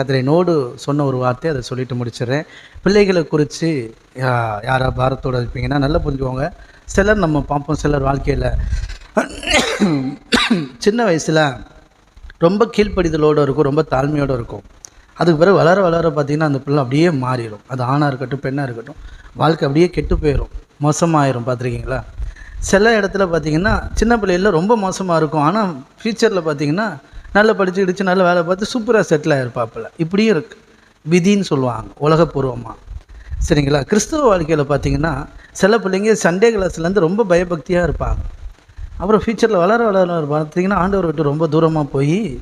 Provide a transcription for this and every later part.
கத்தரை நோடு சொன்ன ஒரு வார்த்தை அதை சொல்லிட்டு முடிச்சிடுறேன். பிள்ளைகளை குறித்து யாரா பாரத்தோடு இருப்பீங்கன்னா நல்லா புரிஞ்சுக்கோங்க. சிலர் நம்ம பார்ப்போம் சிலர் வாழ்க்கையில். சின்ன வயசில் ரொம்ப கீழ்ப்படிதலோடு இருக்கும் ரொம்ப தாழ்மையோடு இருக்கும். அதுக்கு பிறகு வளர வளர பார்த்திங்கன்னா அந்த பிள்ளை அப்படியே மாறிடும். அது ஆணாக இருக்கட்டும் பெண்ணாக இருக்கட்டும். வாழ்க்கை அப்படியே கெட்டு போயிடும் மோசமாயிரும் பார்த்துருக்கீங்களா? சில இடத்துல பார்த்தீங்கன்னா சின்ன பிள்ளைகளில் ரொம்ப மோசமாக இருக்கும். ஆனால் ஃப்யூச்சரில் பார்த்தீங்கன்னா நல்லா படித்து கிடிச்சு நல்ல வேலை பார்த்து சூப்பராக செட்டில் ஆகிருப்பாப்பில் இப்படியும் இருக்குது விதின்னு சொல்லுவாங்க உலகப்பூர்வமாக சரிங்களா? கிறிஸ்துவ வாழ்க்கையில் பார்த்தீங்கன்னா சில பிள்ளைங்க சண்டே கிளாஸ்லேருந்து ரொம்ப பயபக்தியாக இருப்பாங்க. அப்புறம் ஃப்யூச்சரில் வளர வளர பார்த்தீங்கன்னா ஆண்டவர் விட்டு ரொம்ப தூரமாக போய்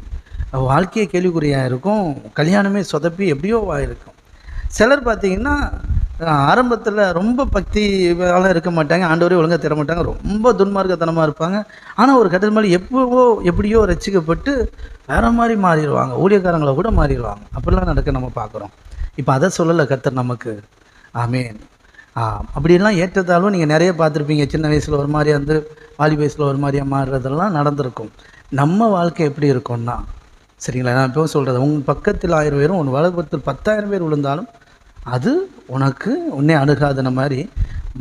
வாழ்க்கையே கேள்விக்குறியாக இருக்கும் கல்யாணமே சொதப்பி எப்படியோ இருக்கும் சிலர் பார்த்தீங்கன்னா ஆரம்பத்தில் ரொம்ப பக்தி இருக்க மாட்டாங்க ஆண்டவரே ஒழுங்காக தர மாட்டாங்க ரொம்ப துன்மார்க்கத்தனமாக இருப்பாங்க. ஆனால் ஒரு கட்டத்து மாதிரி எப்போவோ எப்படியோ ரசிக்கப்பட்டு வேறு மாதிரி மாறிடுவாங்க ஊழியக்காரங்களை கூட மாறிடுவாங்க. அப்படிலாம் நடக்க நம்ம பார்க்குறோம் இப்போ அதை சொல்லலை கத்தர் நமக்கு. ஆமேன். ஆ அப்படிலாம் ஏற்றத்தாலும் நீங்கள் நிறைய பார்த்துருப்பீங்க. சின்ன வயசில் ஒரு மாதிரியா வந்து வாலி வயசில் ஒரு மாதிரியா மாறுறதெல்லாம் நடந்திருக்கும். நம்ம வாழ்க்கை எப்படி இருக்கும்னா சரிங்களா? நான் இப்போ சொல்கிறது உங்கள் பக்கத்தில் ஆயிரம் பேரும் உன் வலப்பத்தில் பத்தாயிரம் பேர் விழுந்தாலும் அது உனக்கு உன்னே அணுகாதன மாதிரி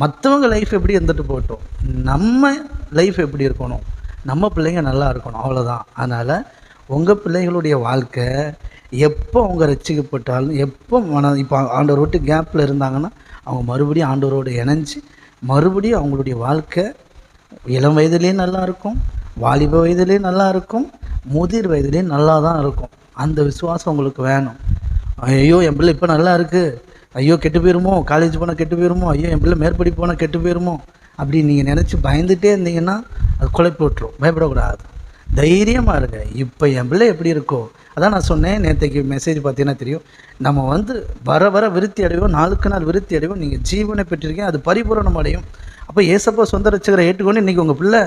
மற்றவங்க லைஃப் எப்படி இருந்துட்டு போட்டோம் நம்ம லைஃப் எப்படி இருக்கணும்? நம்ம பிள்ளைங்க நல்லா இருக்கணும். அவ்வளோதான் அதனால் உங்கள் பிள்ளைகளுடைய வாழ்க்கை எப்போ அவங்க ரசிக்கப்பட்டாலும் எப்போ மன இப்போ ஆண்டவர் விட்டு கேப்பில் இருந்தாங்கன்னா அவங்க மறுபடியும் ஆண்டவரோடு இணைஞ்சு மறுபடியும் அவங்களுடைய வாழ்க்கை இளம் வயதுலேயும் நல்லா இருக்கும் வாலிப வயதுலேயும் நல்லா இருக்கும் முதிர் வயதுலேயும் நல்லா தான் இருக்கும். அந்த விசுவாசம் உங்களுக்கு வேணும். ஐயோ என் பிள்ளை இப்போ நல்லா இருக்குது ஐயோ கெட்டு போயிருமோ? காலேஜ் போனால் கெட்டு போயிருமோ? ஐயோ என் பிள்ளை மேற்படி போனால் கெட்டு போயிருமோ? அப்படி நீங்கள் நினச்சி பயந்துகிட்டே இருந்தீங்கன்னா அது குழப்பி விட்டுரும். பயப்படக்கூடாது. தைரியமாக இருங்க. இப்போ என் பிள்ளை எப்படி இருக்கோ? அதான் நான் சொன்னேன். நேற்றைக்கு மெசேஜ் பார்த்தீங்கன்னா தெரியும். நம்ம வந்து வர வர விருத்தி அடைவோம். நாளுக்கு நாள் விருத்தி அடைவோம். நீங்கள் ஜீவனை பெற்றிருக்கீங்க. அது பரிபூரணம் அடையும். அப்போ ஏசப்பா சொந்த ரசிகரை ஏற்றுக்கொண்டு இன்றைக்கி உங்கள் பிள்ளை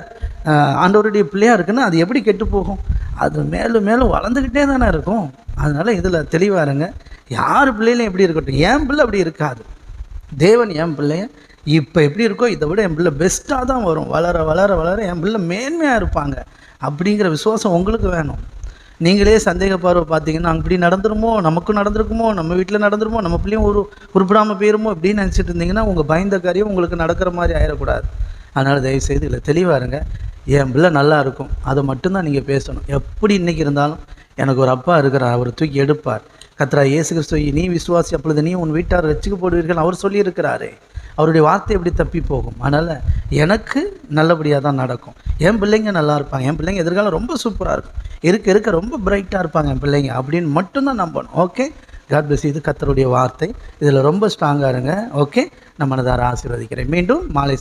ஆண்டவருடைய பிள்ளையாக இருக்குன்னா அது எப்படி கெட்டு போகும்? அது மேலும் மேலும் வளர்ந்துக்கிட்டே தானே இருக்கும். அதனால் இதில் தெளிவாக இருங்க. யார் பிள்ளைகளும் எப்படி இருக்கட்டும்? என் பிள்ளை அப்படி இருக்காது. தேவன் என் பிள்ளைய இப்போ எப்படி இருக்கோ இதை விட என் பிள்ளை பெஸ்ட்டாக தான் வரும். வளர வளர வளர என் பிள்ளை மேன்மையாக இருப்பாங்க. அப்படிங்கிற விசுவாசம் உங்களுக்கு வேணும். நீங்களே சந்தேக பார்வை பார்த்தீங்கன்னா அப்படி நடந்துருமோ? நமக்கும் நடந்திருக்குமோ? நம்ம வீட்டில் நடந்துருமோ? நம்ம பிள்ளையும் ஒரு உருப்பிடாமல் போயிருமோ? அப்படின்னு நினச்சிட்டு இருந்தீங்கன்னா உங்கள் பயந்த காரியம் உங்களுக்கு நடக்கிற மாதிரி ஆயிடக்கூடாது. அதனால் தயவுசெய்து இதில் தெளிவாக இருங்க. என் பிள்ளை நல்லா இருக்கும். அதை மட்டும்தான் நீங்கள் பேசணும். எப்படி இன்றைக்கி இருந்தாலும் எனக்கு ஒரு அப்பா இருக்கிறார். அவர் தூக்கி எடுப்பார். கத்ரா இயேசு கிறிஸ்துவ நீ விசுவாசி அப்பொழுது நீ உன் வீட்டார் ரசிக்க போடுவீர்கள் அவர் சொல்லியிருக்கிறாரே அவருடைய வார்த்தை எப்படி தப்பி போகும்? அதனால் எனக்கு நல்லபடியாக தான் நடக்கும். என் பிள்ளைங்க நல்லா இருப்பாங்க. என் பிள்ளைங்க எதிர்காலம் ரொம்ப சூப்பராக இருக்கும். இருக்க இருக்க ரொம்ப பிரைட்டாக இருப்பாங்க என் பிள்ளைங்க அப்படின்னு மட்டும்தான் நம்பணும். ஓகே? காட் பிளஸ் இது கத்தருடைய வார்த்தை. இதில் ரொம்ப ஸ்ட்ராங்காக இருங்க. ஓகே? நம்ம மனதார ஆசீர்வதிக்கிறேன். மீண்டும் மாலை